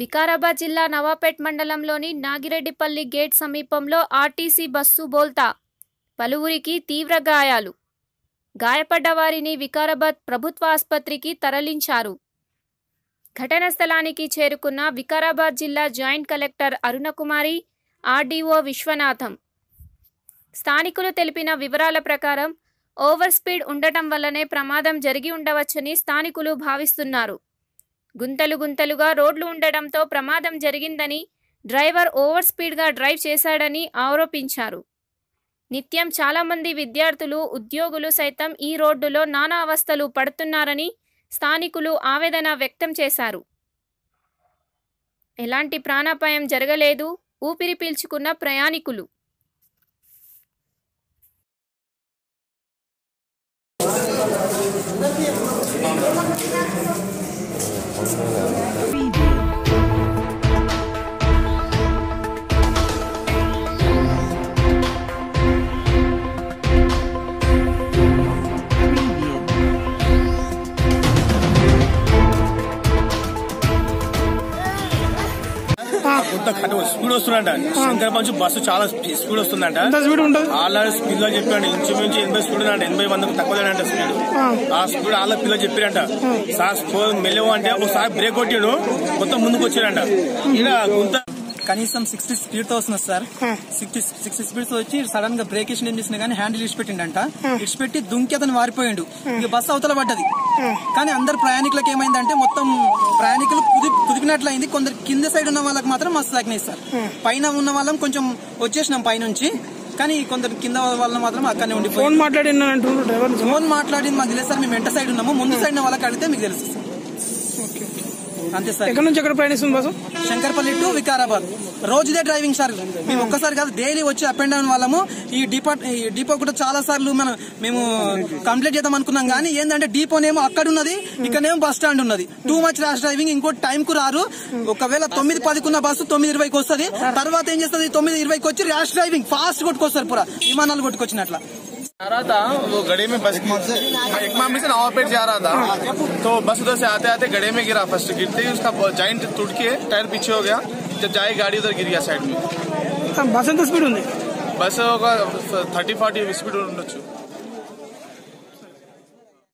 వికారాబాద్ జిల్లా నవాపేట్ మండలంలోని నాగిరెడ్డిపల్లి గేట్ సమీపంలో ఆర్టీసీ బస్సు బోల్తా. పలువురికి తీవ్ర గాయాలు. గాయపడ్డ వారిని వికారాబాద్ ప్రభుత్వ ఆసుపత్రికి తరలించారు. ఘటన స్థలానికి చేరుకున్న వికారాబాద్ జిల్లా joint collector Arunakumari RDO Vishwanatham. స్థానికులు తెలిపిన వివరాల ప్రకారం ఓవర్ స్పీడ్ ఉండటం వల్లనే ప్రమాదం జరిగి ఉండవచ్చని స్థానికులు భావిస్తున్నారు. గుంతలు గుంతలుగా రోడ్లు ఉండడంతో ప్రమాదం జరిగిందని డ్రైవర్ ఓవర్ స్పీడ్గా డ్రైవ్ చేశాడని ఆరోపించారు. నిత్యం చాలామంది విద్యార్థులు ఉద్యోగులు సైతం ఈ రోడ్డులో నానా అవస్థలు పడుతున్నారని స్థానికులు ఆవేదన వ్యక్తం చేశారు. ఎలాంటి ప్రాణాపాయం జరగలేదు ఊపిరి పీల్చుకున్న ప్రయాణికులు. Preview. కొంత స్పీడ్ వస్తుందంట. శంకర్ పంచు బస్సు చాలా స్పీడ్ వస్తుందంట. స్పీడ్ ఉంటుంది? ఆల్రెడీ స్పీడ్లో చెప్పాడు ఇంచుమించు ఎనభై స్పీడ్ అంట ఎనభై వందకు తక్కువ లేదంట స్పీడ్ ఆ స్పీడ్ వాళ్ళ పిల్లలు చెప్పారంట. సార్ మెల్లవు అంటే ఒకసారి బ్రేక్ కొట్టాడు మొత్తం ముందుకు వచ్చాడంట ఇలా గుంత కనీసం సిక్స్టీ స్పీడ్తో వస్తున్నారు సార్. సిక్స్టీ సిక్స్టీ స్పీడ్తో వచ్చి సడన్గా బ్రేక్ వేసి ఏం చేసిన కానీ హ్యాండిల్ ఇడిచిపెట్టిండంట ఇడిచిపెట్టి దుంకి అతను వారిపోయిండు. ఇక బస్సు అవతల పడ్డది. కానీ అందరు ప్రయాణికులకు ఏమైందంటే మొత్తం ప్రయాణికులు కుది కుదిపినట్లయింది కొందరు కింద సైడ్ ఉన్న వాళ్ళకి మాత్రం మస్తు తగ్గినాయి సార్. పైన ఉన్న వాళ్ళం కొంచెం వచ్చేసినాం పైనుంచి. కానీ కొందరు కింద వాళ్ళని మాత్రం అక్కడనే ఫోన్ అంటుండ్రు డ్రైవర్ ఫోన్ మాట్లాడింది మాకు తెలియదు సార్ మేము వెంట సైడ్ ఉన్నాము. ముందు సైడ్ ఉన్న వాళ్ళకి అడిగితే మీకు తెలుసు సార్. అంతే సార్. ఎక్కడి నుంచి ఎక్కడ ప్రయాణిస్తుంది బస్సు? శంకర్పల్లి టు వికారాబాద్. రోజుదే డ్రైవింగ్ సార్. మేము ఒక్కసారి కాదు డైలీ వచ్చి అప్ అండ్ డౌన్ వాళ్ళము. ఈ డిపో ఈ డిపో కూడా చాలా సార్లు మనం మేము కంప్లీట్ చేద్దాం అనుకున్నాం కానీ ఏంటంటే డిపోనేమో అక్కడ ఉన్నది ఇక్కడనేమో బస్ స్టాండ్ ఉన్నది. టూ మచ్ ర్యాష్ డ్రైవింగ్ ఇంకో టైం కు రారు. ఒకవేళ తొమ్మిది పదికున్న బస్సు తొమ్మిది ఇరవైకి వస్తుంది. తర్వాత ఏం చేస్తుంది? తొమ్మిది ఇరవైకి వచ్చి ర్యాష్ డ్రైవింగ్ ఫాస్ట్ కొట్టుకొస్తారు పూరా. విమానాలు కొట్టుకొచ్చినట్ల. जा रहा था वो गड़े में बस एक मामले से नवापेट जा रहा था तो बस उधर से आते आते गड़े में गिरा फर्स्ट गिरते ही उसका जॉइंट टूट के टायर पीछे हो गया जब जाए गाड़ी उधर गिर गया साइड में బస్ ఎంత స్పీడ్ ఉంది बस होगा थर्टी फोर्टी स्पीड ఉండొచ్చు